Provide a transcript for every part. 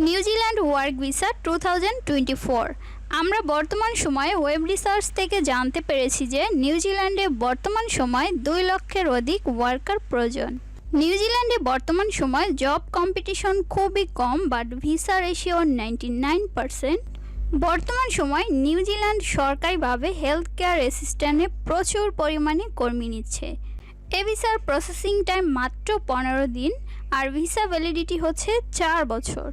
New Zealand work visa two আমরা বর্তমান সময়ে ওয়েব রিসার্চ থেকে জানতে পেরেছি যে নিউজিল্যান্ডে বর্তমান সময়ে দুই লক্ষের অধিক ওয়ার্কার প্রয়োজন। নিউজিল্যান্ডে বর্তমান সময় জব কম্পিটিশন খুবই কম but visa ratio ninety nine বর্তমান সময় নিউজিল্যান্ড সরকারিভাবে হেলথ কেয়ার অ্যাসিস্ট্যান্টে প্রচুর পরিমাণে কর্মী নিচ্ছে। এ ভিসার প্রসেসিং টাইম মাত্র পনেরো দিন, আর ভিসা ভ্যালিডিটি হচ্ছে চার বছর।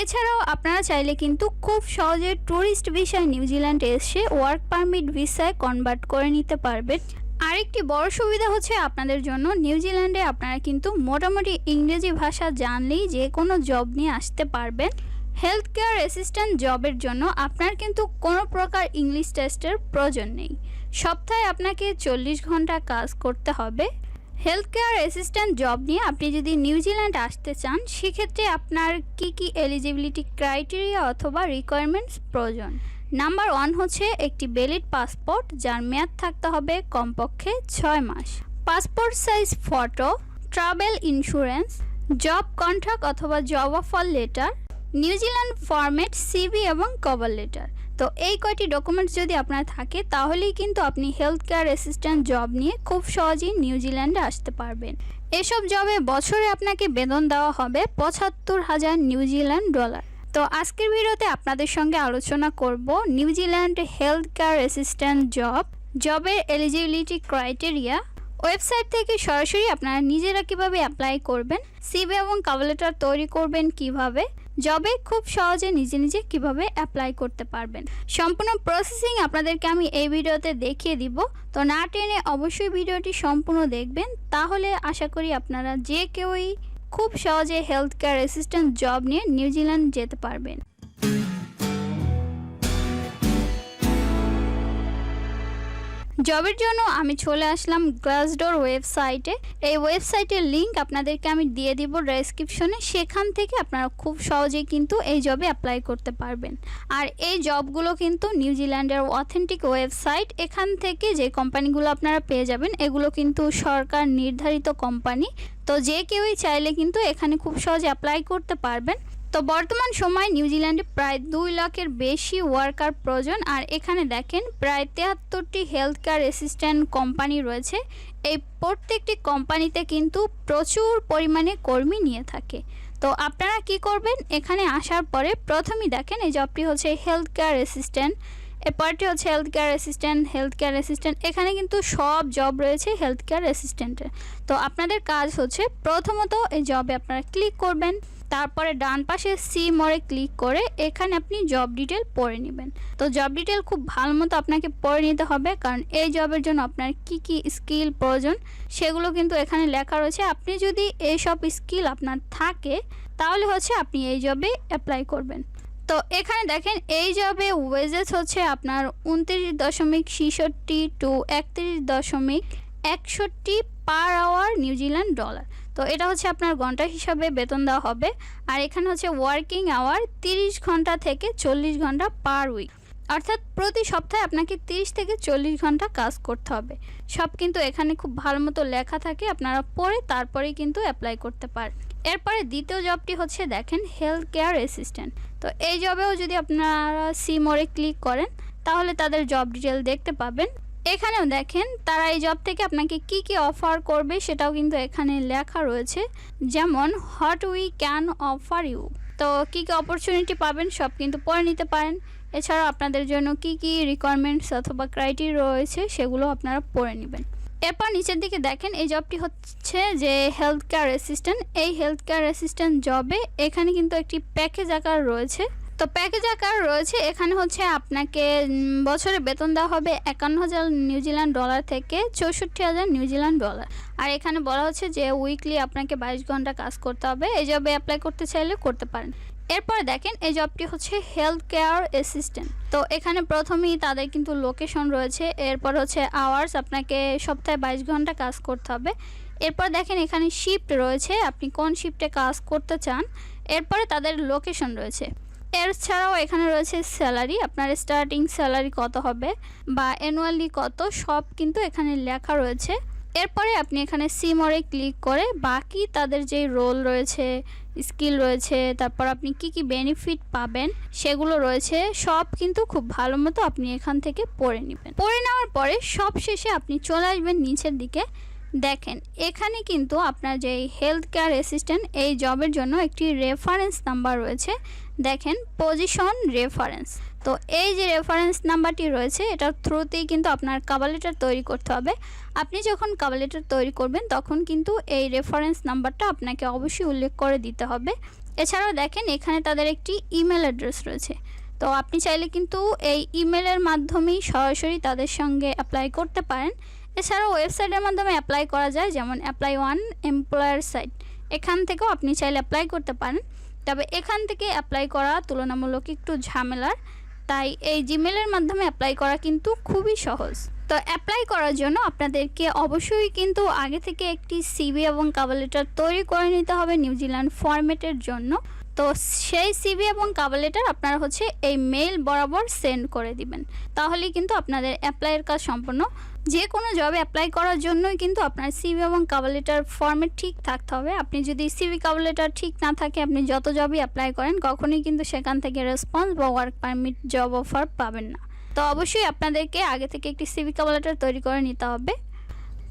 এছাড়াও আপনারা চাইলে কিন্তু খুব সহজে ট্যুরিস্ট ভিসায় নিউজিল্যান্ডে এসে ওয়ার্ক পারমিট ভিসায় কনভার্ট করে নিতে পারবেন। আরেকটি বড় সুবিধা হচ্ছে আপনাদের জন্য নিউজিল্যান্ডে আপনারা কিন্তু মোটামুটি ইংরেজি ভাষা জানলেই যে কোনো জব নিয়ে আসতে পারবেন। হেলথ কেয়ার অ্যাসিস্ট্যান্ট জবের জন্য আপনার কিন্তু কোনো প্রকার ইংলিশ টেস্টের প্রয়োজন নেই। সপ্তাহে আপনাকে চল্লিশ ঘণ্টা কাজ করতে হবে। হেলথ কেয়ার অ্যাসিস্ট্যান্ট জব নিয়ে আপনি যদি নিউজিল্যান্ড আসতে চান, সেক্ষেত্রে আপনার কি কি এলিজিবিলিটি ক্রাইটেরিয়া অথবা রিকোয়ারমেন্টস প্রয়োজন? নাম্বার ওয়ান হচ্ছে একটি ভ্যালিড পাসপোর্ট যার মেয়াদ থাকতে হবে কমপক্ষে ছয় মাস। Passport size photo travel insurance job contract অথবা job offer letter New Zealand format CV এবং কভার লেটার। তো এই কয়টি ডকুমেন্টস যদি আপনার থাকে, তাহলেই কিন্তু আপনি হেলথ কেয়ার অ্যাসিস্ট্যান্ট জব নিয়ে খুব সহজেই নিউজিল্যান্ডে আসতে পারবেন। এসব জবে বছরে আপনাকে বেতন দেওয়া হবে পঁচাত্তর হাজার নিউজিল্যান্ড ডলার। তো আজকের ভিডিওতে আপনাদের সঙ্গে আলোচনা করব New Zealand health care assistant job, জবের এলিজিবিলিটি ক্রাইটেরিয়া, ওয়েবসাইট থেকে সরাসরি আপনারা নিজেরা কীভাবে অ্যাপ্লাই করবেন, সিভি এবং কাভালেটার তৈরি করবেন কীভাবে জবে খুব সহজে নিজে নিজে কীভাবে অ্যাপ্লাই করতে পারবেন। সম্পূর্ণ প্রসেসিং আপনাদেরকে আমি এই ভিডিওতে দেখিয়ে দিব। তো না টেনে অবশ্যই ভিডিওটি সম্পূর্ণ দেখবেন। তাহলে আশা করি আপনারা যে কেউই খুব সহজে হেলথ কেয়ার অ্যাসিস্ট্যান্ট জব নিয়ে নিউজিল্যান্ড যেতে পারবেন। জবের জন্য আমি চলে আসলাম গ্লাসডোর ওয়েবসাইটে এই ওয়েবসাইটের লিংক আপনাদেরকে আমি দিয়ে দিব ডেসক্রিপশনে সেখান থেকে আপনারা খুব সহজেই কিন্তু এই জবে অ্যাপ্লাই করতে পারবেন। আর এই জবগুলো কিন্তু নিউজিল্যান্ডের অথেন্টিক ওয়েবসাইট এখান থেকে যে কোম্পানিগুলো আপনারা পেয়ে যাবেন, এগুলো কিন্তু সরকার নির্ধারিত কোম্পানি তো যে কেউই চাইলে কিন্তু এখানে খুব সহজে অ্যাপ্লাই করতে পারবেন। তো বর্তমান সময় নিউজিল্যান্ডে প্রায় দুই লাখের বেশি ওয়ার্কার প্রয়োজন। আর এখানে দেখেন, প্রায় তেহাত্তরটি হেলথ কেয়ার অ্যাসিস্ট্যান্ট কোম্পানি রয়েছে। এই প্রত্যেকটি কোম্পানিতে কিন্তু প্রচুর পরিমাণে কর্মী নিয়ে থাকে। তো আপনারা কি করবেন? এখানে আসার পরে প্রথমেই দেখেন, এই জবটি হচ্ছে হেলথ কেয়ার অ্যাসিস্ট্যান্ট এরপরটি হচ্ছে health care assistant health care assistant. এখানে কিন্তু সব জব রয়েছে হেলথ কেয়ার অ্যাসিস্ট্যান্টের। তো আপনাদের কাজ হচ্ছে প্রথমত এই জবে আপনারা ক্লিক করবেন। তারপরে ডান পাশে সি মোড়ে ক্লিক করে এখানে আপনি জব ডিটেল পড়ে নেবেন। তো জব ডিটেল খুব ভালো মতো আপনাকে পড়ে নিতে হবে, কারণ এই জবের জন্য আপনার কি কি স্কিল প্রয়োজন সেগুলো কিন্তু এখানে লেখা রয়েছে। আপনি যদি এইসব স্কিল আপনার থাকে, তাহলে হচ্ছে আপনি এই জবে অ্যাপ্লাই করবেন। তো এখানে দেখেন, এই জবে ওয়েজেস হচ্ছে আপনার উনত্রিশ দশমিক ছিষট্টি টু একত্রিশ দশমিক একষট্টি পার আওয়ার নিউজিল্যান্ড ডলার। তো এটা হচ্ছে আপনার ঘণ্টা হিসাবে বেতন দেওয়া হবে। আর এখানে হচ্ছে ওয়ার্কিং আওয়ার তিরিশ ঘণ্টা থেকে চল্লিশ ঘণ্টা পার উইক অর্থাৎ প্রতি সপ্তাহে আপনাকে তিরিশ থেকে চল্লিশ ঘণ্টা কাজ করতে হবে। সব কিন্তু এখানে খুব ভালো মতো লেখা থাকে, আপনারা পড়ে তারপরেই কিন্তু অ্যাপ্লাই করতে পারেন। এরপরে দ্বিতীয় জবটি হচ্ছে দেখেন হেলথ কেয়ার অ্যাসিস্ট্যান্ট তো এই জবেও যদি আপনারা সি মোড়ে ক্লিক করেন, তাহলে তাদের জব ডিটেল দেখতে পাবেন। এখানেও দেখেন, তারা এই জব থেকে আপনাকে কি কি অফার করবে সেটাও কিন্তু এখানে লেখা রয়েছে। যেমন what we can offer you তো কী কী অপরচুনিটি পাবেন সব কিন্তু পড়ে নিতে পারেন। এছাড়াও আপনাদের জন্য কি কি রিকোয়ারমেন্টস অথবা ক্রাইটেরিয়া রয়েছে সেগুলো আপনারা পড়ে নেবেন। এরপর নিচের দিকে দেখেন, এই জবটি হচ্ছে যে হেলথ কেয়ার অ্যাসিস্ট্যান্ট এই হেলথ কেয়ার অ্যাসিস্ট্যান্ট জবে এখানে কিন্তু একটি প্যাকেজ আকার রয়েছে। তো প্যাকেজ আকার রয়েছে। এখানে হচ্ছে আপনাকে বছরে বেতন দেওয়া হবে একান্ন হাজার নিউজিল্যান্ড ডলার থেকে চৌষট্টি হাজার নিউজিল্যান্ড ডলার। আর এখানে বলা হচ্ছে যে উইকলি আপনাকে বাইশ ঘণ্টা কাজ করতে হবে। এই জবে অ্যাপ্লাই করতে চাইলে করতে পারেন। এরপরে দেখেন, এই জবটি হচ্ছে হেলথ কেয়ার অ্যাসিস্ট্যান্ট তো এখানে প্রথমেই তাদের কিন্তু লোকেশন রয়েছে। এরপর হচ্ছে আওয়ার্স আপনাকে সপ্তাহে বাইশ ঘণ্টা কাজ করতে হবে। এরপর দেখেন, এখানে শিফট রয়েছে। আপনি কোন শিফটে কাজ করতে চান। এরপরে তাদের লোকেশন রয়েছে। এছাড়াও এখানে রয়েছে স্যালারি, আপনার স্টার্টিং স্যালারি কত হবে বা অ্যানুয়ালি কত, সব কিন্তু এখানে লেখা রয়েছে। এরপরে আপনি এখানে সি মোড়ে ক্লিক করে বাকি তাদের যে রোল রয়েছে স্কিল রয়েছে, তারপর আপনি কি কি বেনিফিট পাবেন, সেগুলো রয়েছে, সব কিন্তু খুব ভালো মতো আপনি এখান থেকে পড়ে নেবেন। পড়ে নেওয়ার পরে সব শেষে আপনি চলে আসবেন নিচের দিকে। দেখেন, এখানে কিন্তু আপনার যে হেলথ কেয়ার অ্যাসিস্ট্যান্ট এই জবের জন্য একটি রেফারেন্স নাম্বার রয়েছে। দেখেন পজিশন রেফারেন্স তো এই যে রেফারেন্স নাম্বারটি রয়েছে, এটার থ্রুতেই কিন্তু আপনার কাভার লেটার তৈরি করতে হবে। আপনি যখন কাভার লেটার তৈরি করবেন, তখন কিন্তু এই রেফারেন্স নাম্বারটা আপনাকে অবশ্যই উল্লেখ করে দিতে হবে। এছাড়াও দেখেন, এখানে তাদের একটি ইমেল অ্যাড্রেস রয়েছে। তো আপনি চাইলে কিন্তু এই ইমেলের মাধ্যমেই সরাসরি তাদের সঙ্গে অ্যাপ্লাই করতে পারেন। এছাড়াও ওয়েবসাইটের মাধ্যমে অ্যাপ্লাই করা যায়, যেমন অ্যাপ্লাই ওয়ান এমপ্লয়ার সাইট এখান থেকেও আপনি চাইলে অ্যাপ্লাই করতে পারেন। তবে এখান থেকে অ্যাপ্লাই করা তুলনামূলক একটু ঝামেলার, তাই এই জিমেলের মাধ্যমে অ্যাপ্লাই করা কিন্তু খুবই সহজ। তো অ্যাপ্লাই করার জন্য আপনাদেরকে অবশ্যই কিন্তু আগে থেকে একটি সিবি এবং কাভার লেটার তৈরি করে নিতে হবে নিউজিল্যান্ড ফরম্যাটের জন্য। তো সেই সিবি এবং কাভার লেটার আপনারা হচ্ছে এই মেইল বরাবর সেন্ড করে দিবেন। তাহলেই কিন্তু আপনাদের অ্যাপ্লাইয়ের কাজ সম্পন্ন। যে কোনো জবে অ্যাপ্লাই করার জন্যই কিন্তু আপনার সিভি এবং কাভার লেটার ফর্মেট ঠিক থাকতে হবে। আপনি যদি সিভি কাভার লেটার ঠিক না থাকে, আপনি যত জবই অ্যাপ্লাই করেন, কখনোই কিন্তু সেখান থেকে রেসপন্স বা ওয়ার্ক পারমিট জব অফার পাবেন না। তো অবশ্যই আপনাদেরকে আগে থেকে একটি সিভি কাভার লেটার তৈরি করে নিতে হবে।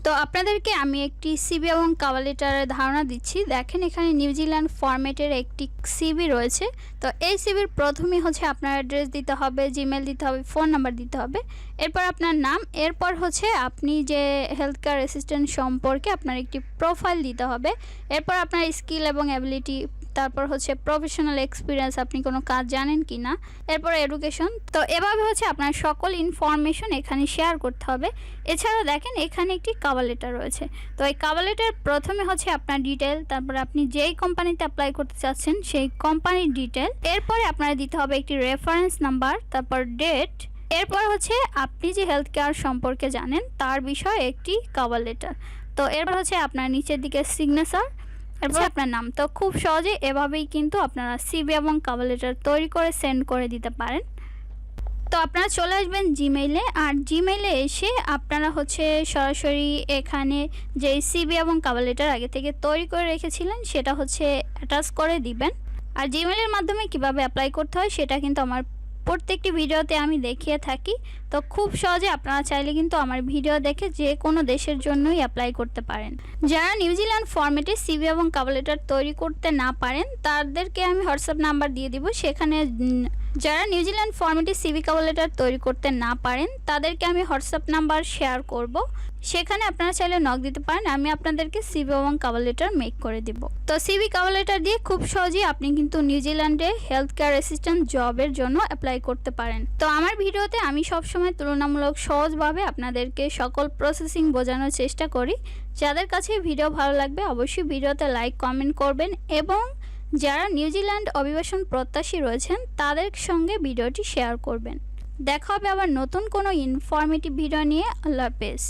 তো আপনাদেরকে আমি একটি সিবি এবং কাভার লেটারের ধারণা দিচ্ছি। দেখেন এখানে নিউজিল্যান্ড ফরম্যাটের একটি সিবি রয়েছে। তো এই সিবির প্রথমেই হচ্ছে আপনার অ্যাড্রেস দিতে হবে জিমেল দিতে হবে ফোন নাম্বার দিতে হবে। এরপর আপনার নাম, এরপর হচ্ছে আপনি যে হেলথ কেয়ার অ্যাসিস্ট্যান্ট সম্পর্কে আপনার একটি প্রোফাইল দিতে হবে। এরপর আপনার স্কিল এবং অ্যাবিলিটি তারপর হচ্ছে প্রফেশনাল এক্সপিরিয়েন্স আপনি কোনো কাজ জানেন কি না এরপর এডুকেশন তো এভাবে হচ্ছে আপনার সকল ইনফরমেশন এখানে শেয়ার করতে হবে। এছাড়াও দেখেন, এখানে একটি কাভার লেটার রয়েছে। তো এই কাভার লেটার প্রথমে হচ্ছে আপনার ডিটেল তারপর আপনি যেই কোম্পানিতে অ্যাপ্লাই করতে চাচ্ছেন, সেই কোম্পানির ডিটেল এরপরে আপনার দিতে হবে একটি রেফারেন্স নাম্বার তারপর ডেট এরপর হচ্ছে আপনি যে হেলথ কেয়ার সম্পর্কে জানেন, তার বিষয়ে একটি কাভার লেটার তো এরপর হচ্ছে আপনার নিচের দিকে সিগনেচার এরপর আপনার নাম তো খুব সহজে এভাবেই কিন্তু আপনারা সিবি এবং কাভার লেটার তৈরি করে সেন্ড করে দিতে পারেন। তো আপনারা চলে আসবেন জিমেইলে আর জিমেইলে এসে আপনারা হচ্ছে সরাসরি এখানে যে সিবি এবং কাভার লেটার আগে থেকে তৈরি করে রেখেছিলেন, সেটা হচ্ছে অ্যাটাচ করে দিবেন। আর জিমেইলের মাধ্যমে কীভাবে অ্যাপ্লাই করতে হয়, সেটা কিন্তু আমার প্রত্যেকটি ভিডিওতে আমি দেখিয়ে থাকি। তো খুব সহজে আপনারা চাইলে কিন্তু আমার ভিডিও দেখে যে কোনো দেশের জন্যই অ্যাপ্লাই করতে পারেন। যারা নিউজিল্যান্ড ফর্মেটে সিভি এবং কাবলেটার লেটার তৈরি করতে না পারেন, তাদেরকে আমি হোয়াটসঅ্যাপ নাম্বার দিয়ে দিব। সেখানে যারা নিউজিল্যান্ড ফরম্যাটে সিভি কাভার লেটার তৈরি করতে না পারেন, তাদেরকে আমি হোয়াটসঅ্যাপ নাম্বার শেয়ার করব। সেখানে আপনারা চাইলে নক দিতে পারেন, আমি আপনাদেরকে সিভি এবং কাভার লেটার মেক করে দিব। তো সিভি কাভার লেটার দিয়ে খুব সহজেই আপনি কিন্তু নিউজিল্যান্ডে হেলথ কেয়ার অ্যাসিস্ট্যান্ট জবের জন্য অ্যাপ্লাই করতে পারেন। তো আমার ভিডিওতে আমি সবসময় তুলনামূলক সহজভাবে আপনাদেরকে সকল প্রসেসিং বোঝানোর চেষ্টা করি। যাদের কাছে ভিডিও ভালো লাগবে, অবশ্যই ভিডিওতে লাইক কমেন্ট করবেন এবং যারা নিউজিল্যান্ড অভিবাসন প্রত্যাশী রয়েছেন, তাদের সঙ্গে ভিডিওটি শেয়ার করবেন। দেখা হবে আবার নতুন কোনো ইনফরমেটিভ ভিডিও নিয়ে। আল্লাহ হাফেজ।